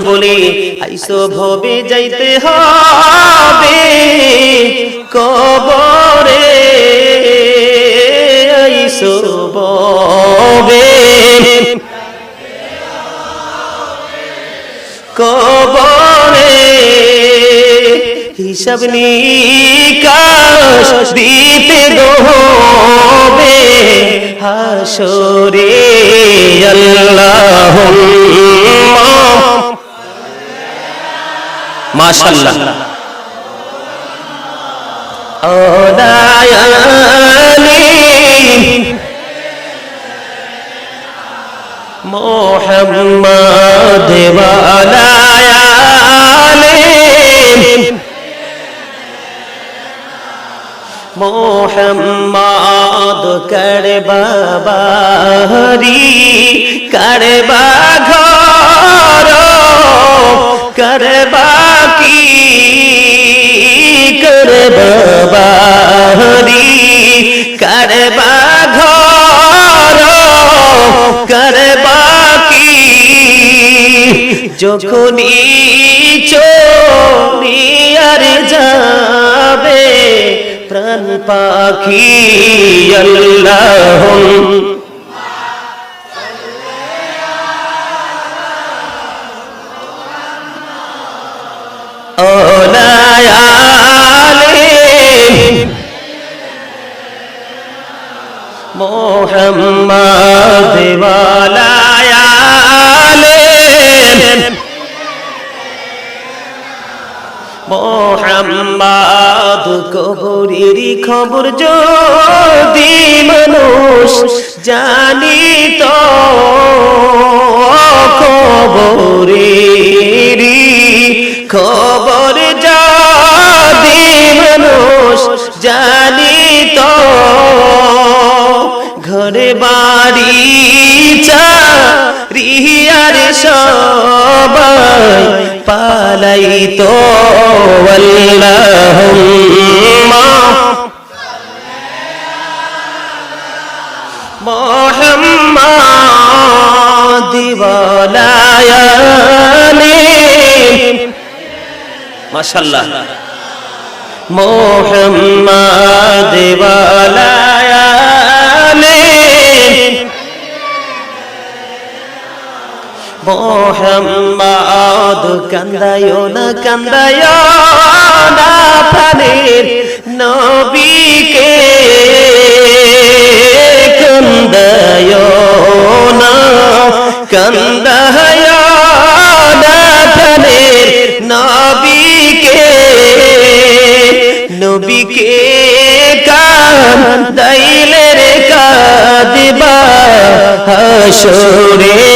বলি, আইসো ভবে যাইতে হবে কবরে। আইসো ভবে কবরে। হিসাব নিকাশ দিতে দোবে হাসরে আল্লাহ মাশাল্লাহ ও দয়ালি মোহাম্মদ ওয়ালায়ালে মোহাম্মদ করবা ঘর করবা কি করবা বাড়ি করবা ঘর করবা কি যখনই চোরিয়ার যাবে প্রাণ পাখি আল্লাহ মোহাম্মদ মোহাম্মদ কবরের খবর যদি মানুষ জানি তো কবরের খবর যদি মানুষ জানি তো ঘরে বাড়ি চারিয়ার সবাই পালাই তো আল্লাহুম্মা। মোহাম্মদ ওয়ালায়ালি মাশাআল্লাহ। মোহাম্মদ ওয়ালায়ালি মোহাম্মদ, কান্দায় না কান্দায় না প্রাণের নবীকে। কান্দায় না কান্দায় না প্রাণের নবীকে। নবীকে কান্দাইলে রে কাদিবা হাসরে।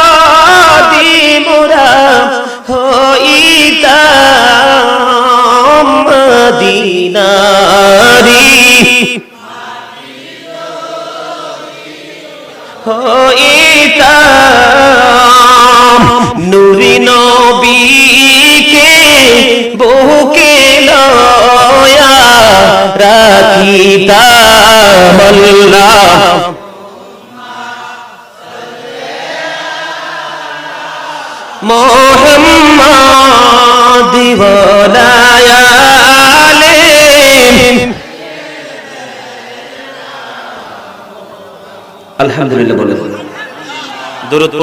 মোহাম্মদ আলহামদুলিল্লাহ বলে দূরত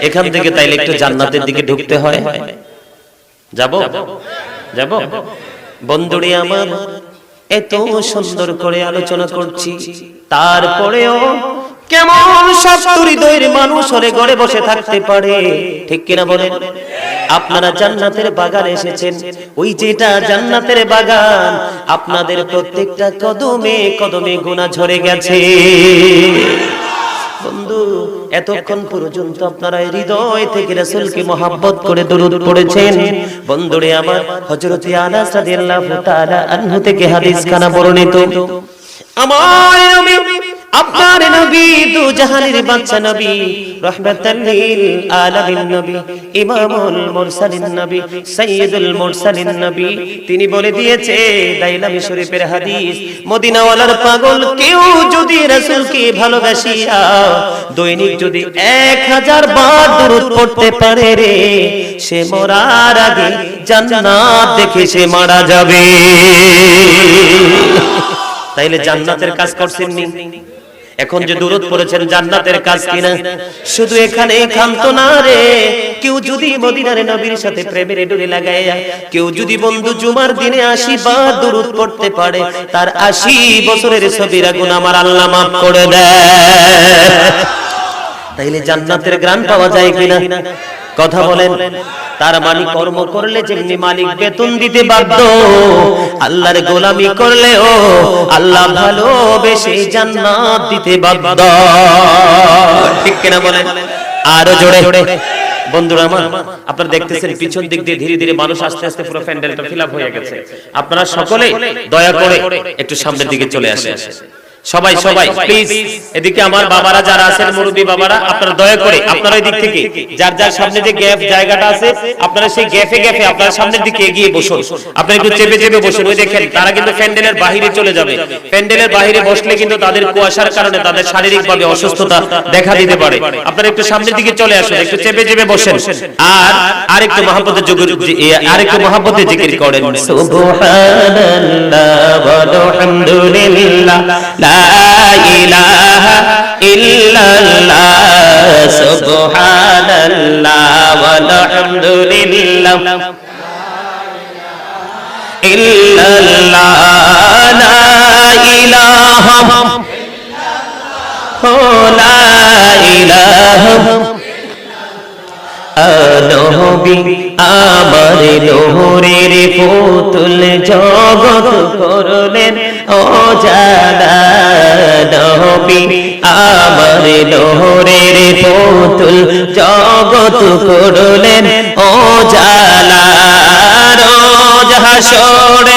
এখান থেকে তাইলে একটু জান্নাতের দিকে ঢুকতে হয়। যাব? যাব? বন্ধুরে আমার, এত সুন্দর করে আলোচনা করছি। তারপরেও কেমন শক্ত হৃদয়ের মানুষ হলে ঘরে বসে থাকতে পারে। ঠিক কিনা বলেন? আপনারা জান্নাতের বাগান এসেছেন। ওই যেটা জান্নাতের বাগান আপনাদের প্রত্যেকটা কদমে কদমে গোনা ঝরে গেছে। বন্ধু এতক্ষণ পর্যন্ত আপনারা হৃদয় থেকে রাসূলকে মহাব্বত করে দরুদ পড়েছেন। বন্ধুরে আমার হযরতে আনাস রাদিয়াল্লাহু তাআলা আনহু থেকে হাদিস খানা বর্ণিত। আমার নবী আপনার নবী, দু জাহানের বাচ্চা নবী, রহমাতাল লিল আলামিন নবী, ইমামুল মুরসালিন নবী, সাইয়্যিদুল মুরসালিন নবী। তিনি বলে দিয়েছে, দাইলামি শরীফের হাদিস, মদিনাওয়ালার পাগল কেউ যদি রাসূলকে ভালোবাসিয়া দৈনিক যদি এক হাজার বার দরুদ পড়তে পারে রে, সে মরার আগে জান্নাত দেখে সে মারা যাবে। তাইলে জান্নাতের কাজ করছেন নি? এখন যে দূরত পড়েছেন জান্নাতের কাজ কিনা শুধু এখানে খান্ত না রে কেউ যদি মদিনার নবীর সাথে প্রেমের ডুরে লাগায় কেউ যদি বন্ধু জুমার দিনে আসি বা দূরত পড়তে পারে তার আশি বছরের সবিরা গুণ আমার আল্লাহ মাফ করে দেয়। তাইলে জান্নাতের গ্রাম পাওয়া যায় কিনা? কথা বলেন। তার মানে কর্ম করলে যেমনি মালিক বেতন দিতে বাধ্য। আল্লাহর গোলামি করলেও আল্লাহ ভালোবেসে জান্নাত দিতে বাধ্য। ঠিক কিনা বলেন? আরও জোরে। বন্ধুরা আমার আপনারা দেখতেছেন পিছন দিক দিয়ে ধীরে ধীরে মানুষ আস্তে আস্তে পুরো প্যান্ডেলটা ফিল হয়ে গেছে। আপনারা সকলে দয়া করে একটু সামনের দিকে চলে আসেন। সবাই সবাই প্লিজ এদিকে আমার বাবারা যারা আছেন মুরব্বী বাবারা আপনারা দয়া করে আপনারা ওই দিক থেকে যার যার সামনে যে গ্যাপ জায়গাটা আছে আপনারা সেই গ্যাপে গ্যাপে আপনারা সামনের দিকে এগিয়ে বসুন। আপনারা একটু চেপে চেপে বসুন। ওই দেখেন তারা কিন্তু প্যান্ডেলের বাহিরে চলে যাবে। প্যান্ডেলের বাহিরে বসলে কিন্তু তাদের কুয়াশার কারণে তাদের শারীরিকভাবে অসুস্থতা দেখা দিতে পারে। আপনারা একটু সামনের দিকে চলে আসুন একটু চেপে চেপে বসেন। আর আরেকটু মহাব্বতের যোগ আরেকটু মহাব্বতে জিকির করেন। সুবহানাল্লাহ আলহামদুলিল্লাহ। লা ইলাহা ইল্লাল্লাহ, সুবহানাল্লাহ আলহামদুলিল্লাহ ইল্লাল্লাহ, লা ইলাহা লা ইলাহা। নবী আমার নোহরের পুতুল জগৎ করলেন ও নবী আমার নোহরের পুতুল জগত করলেন ও জালা রোজ হাসরে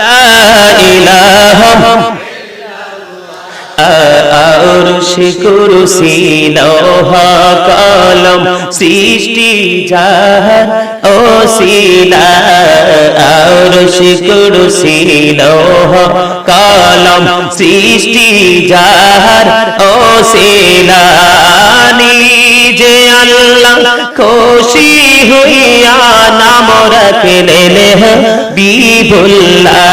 লা ইলাহা আরশ কুরসি লৌহা কলম সৃষ্টি জাহান ও শিলা আরশ কুরসি লৌহা কলম সৃষ্টি জাহান ও শিলা নিজে আল্লাহ খুশি হইয়া নাম রাখলেন বিবুল্লাহ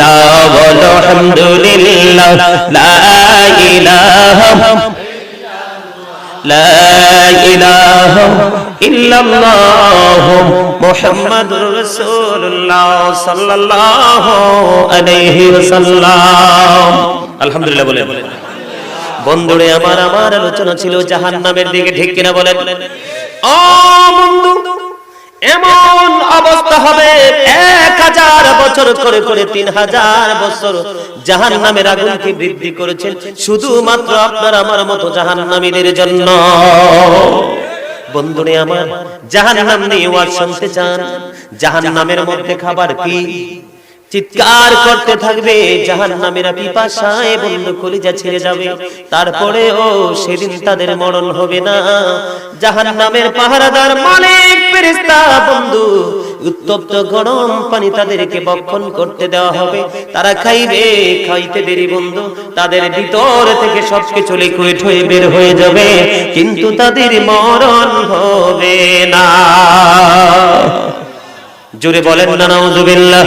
লা লা ইল্লাল্লাহ আলহামদুলিল্লাহ বলেন। বন্ধুরে, আমার আমার আলোচনা ছিল জাহান্নামের দিকে, ঠিক কিনা বলেন? এমন অবস্থা হবে, এক হাজার বছর করে করে তিন হাজার বছর জাহান নামের আগুনকে বৃদ্ধি করেছেন শুধুমাত্র আপনার আমার মতো জাহান নামীদের জন্য। বন্ধুরে আমার জাহান নাম নিয়ে ওয়াজ শুনতে চান? জাহান নামের মধ্যে খাবার কি? চিৎকার করতে থাকবে জাহান নামেরা পিপাসায় বন্ধু কলিজা ছেড়ে যাবে। তারপরে ও সেদিন তাদের মরণ হবে না। জাহান নামের পাহারাদার মালিক বন্ধু, উত্তপ্ত গরম পানি তাদেরকে বক্ষণ করতে দেওয়া হবে। তারা খাইবে, খাইতে দেরি বন্ধু, তাদের ভিতর থেকে সবকিছু লিকুইড হয়ে বের হয়ে যাবে, কিন্তু তাদের মরণ হবে না। জোরে বলেন না, নাউজুবিল্লাহ।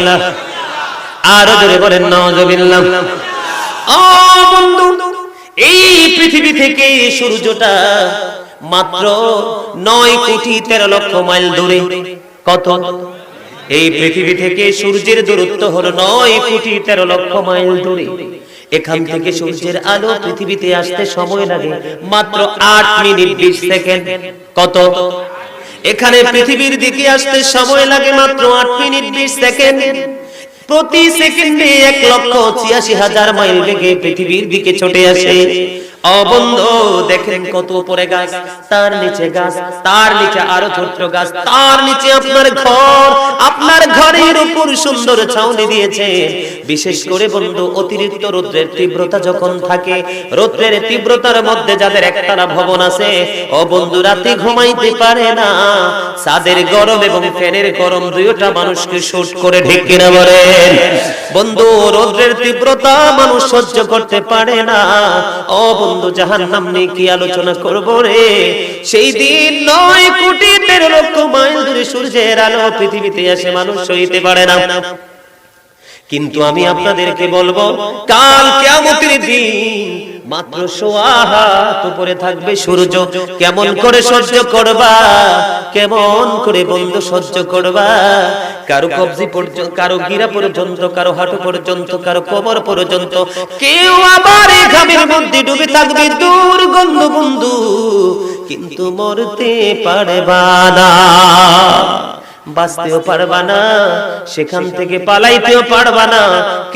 আরও জোরে বলেন নজবিল্লাহ ও বন্ধু, এই পৃথিবী থেকে সূর্যটা মাত্র নয় কোটি তেরো লক্ষ মাইল দূরে। কত? এই পৃথিবী থেকে সূর্যের দূরত্ব হলো নয় কোটি তেরো লক্ষ মাইল দূরে। এখান থেকে সূর্যের আলো পৃথিবীতে আসতে সময় লাগে মাত্র আট মিনিট বিশ সেকেন্ড। কত? এখানে পৃথিবীর দিকে আসতে সময় লাগে মাত্র আট মিনিট বিশ সেকেন্ড। প্রতি সেকেন্ডে এক লক্ষ ছিয়াশি হাজার মাইল বেগে পৃথিবীর দিকে ছুটে আসে। অবন্ধ দেখেন কত উপরে গাছ তার নিচে গাছ তার নিচে আরও ছোট্ট গাছ তার নিচে আপনার ঘর আপনার ঘরের উপর সুন্দর ছাউনি দিয়েছে। বিশেষ করে বন্ধু অতিরিক্ত রৌদ্রের তীব্রতা যখন থাকে রৌদ্রের তীব্রতার মধ্যে যাদের একটানা ভবন আছে ও বন্ধু রাতে ঘুমাইতে পারে না। সাদের গরম এবং ফ্যানের গরম দুইটা মানুষকে শুট করে ঢেকে না বলেন? বন্ধু রৌদ্রের তীব্রতা মানুষ সহ্য করতে পারে না। ও বন্ধু জাহান নাম নিয়ে কি আলোচনা করব রে? সেই দিন নয় কোটি তেরো লক্ষ মাইল দূরে সূর্যের আলো পৃথিবীতে আসে মানুষ সইতে পারে না। কিন্তু আমি আপনাদেরকে বলব, কাল কেমন দিন মাত্র সোয়া হাত উপরে থাকবে সূর্য। কেমন করে সহ্য করবা? কেমন করে বন্ধু সহ্য করবা? কারও কবজি পর্যন্ত কারও গিরা পর্যন্ত কারও হাঁটু পর্যন্ত কারও কোমর পর্যন্ত। কেউ আবার এই ঘামের মধ্যে ডুবে থাকবে দুর্গন্ধ বন্ধু। কিন্তু মরতে পারবা না। বাঁচতেও পারবা না সেখান থেকে পালাইতেও পারবা না।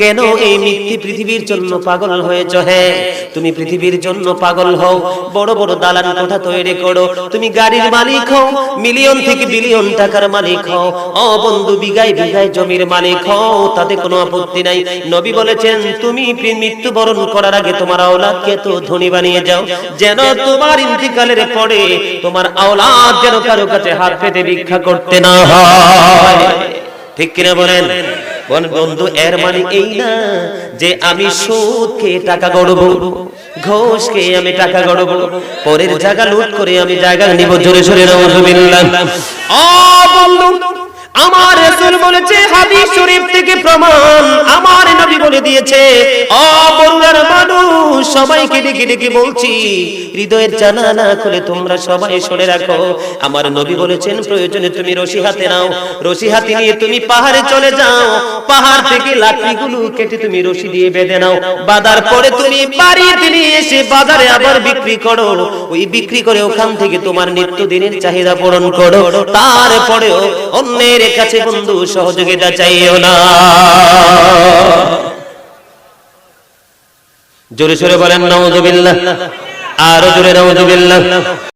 কেন এই মিথ্যে পৃথিবীর জন্য পাগল হয়েছ হ্যাঁ তুমি পৃথিবীর জন্য পাগল হও। বড় বড় দালান কোঠা তৈরি করো। তুমি গাড়ির মালিক হও মিলিয়ন থেকে বিলিয়ন টাকার মালিক হও। ও বন্ধু বিঘায় বিঘায় জমির মালিক হও। তাতে কোনো আপত্তি নাই। নবী বলেছেন তুমি মৃত্যুবরণ করার আগে তোমার আওলাদকে তো ধনী বানিয়ে যাও। যেন তোমার ইন্তিকালের পরে তোমার আওলাদ যেন কারও কাছে হাত পেতে ভিক্ষা করতে না হয় ঠিক কিনা বলেন? বল বন্ধু, এর মানে এই না যে আমি সুদ খেয়ে টাকা গড়ব, ঘোষ খেয়ে আমি টাকা গড়ব, পরের জায়গা লুট করে আমি জায়গা নিব জোরে সোরে নজুবিল্লাহ বন্ধু আমার রাসূল বলেছে, হাদিস শরীফ থেকে প্রমাণ আমার নবী বলে দিয়েছে। ও বরুণার মানুষ সবাইকে ডেকে ডেকে বলছি, হৃদয়ের খুলে তোমরা সবাই রাখো। আমার নবী বলেছেন, প্রয়োজনে তুমি রশি হাতে নাও। রশি হাতে নিয়ে তুমি পাহাড়ে চলে যাও। পাহাড় থেকে লাকড়িগুলো কেটে তুমি রশি দিয়ে বেঁধে নাও। পরে তুমি এসে বাজারে আবার বিক্রি করো। ওই বিক্রি করে ওখান থেকে তোমার নিত্যদিনের চাহিদা পূরণ করো। তারপরেও অন্যের কাছে বন্ধু সহযোগিতা চাইও না। জোরে জোরে বলেন নাউজুবিল্লাহ আরও জোরে নাউজুবিল্লাহ